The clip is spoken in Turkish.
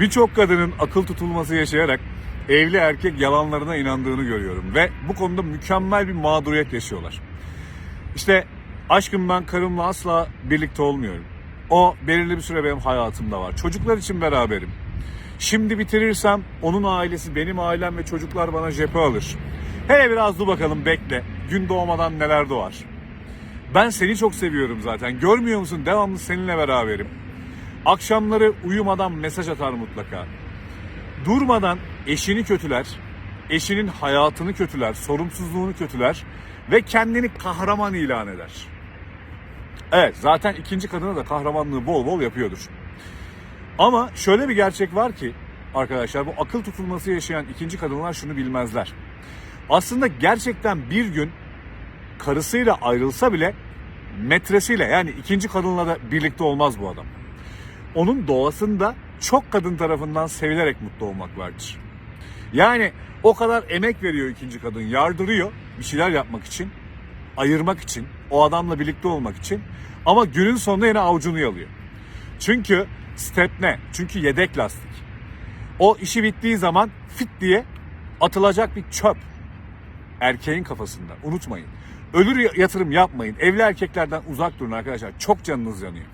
Birçok kadının akıl tutulması yaşayarak evli erkek yalanlarına inandığını görüyorum ve bu konuda mükemmel bir mağduriyet yaşıyorlar. İşte aşkım ben karımla asla birlikte olmuyorum. O belirli bir süre benim hayatımda var. Çocuklar için beraberim. Şimdi bitirirsem onun ailesi, benim ailem ve çocuklar bana cephe alır. Hele biraz dur bakalım bekle. Gün doğmadan neler doğar. Ben seni çok seviyorum zaten. Görmüyor musun? Devamlı seninle beraberim. Akşamları uyumadan mesaj atar mutlaka. Durmadan eşini kötüler, eşinin hayatını kötüler, sorumsuzluğunu kötüler ve kendini kahraman ilan eder. Evet, zaten ikinci kadına da kahramanlığı bol bol yapıyordur. Ama şöyle bir gerçek var ki arkadaşlar bu akıl tutulması yaşayan ikinci kadınlar şunu bilmezler. Aslında gerçekten bir gün karısıyla ayrılsa bile metresiyle yani ikinci kadınla da birlikte olmaz bu adam. Onun doğasında çok kadın tarafından sevilerek mutlu olmak vardır. Yani o kadar emek veriyor ikinci kadın, yardırıyor bir şeyler yapmak için, ayırmak için, o adamla birlikte olmak için ama günün sonunda yine avucunu yalıyor. Çünkü step ne? Çünkü yedek lastik. O işi bittiği zaman fit diye atılacak bir çöp erkeğin kafasında. Unutmayın. Ölür yatırım yapmayın. Evli erkeklerden uzak durun arkadaşlar. Çok canınız yanıyor.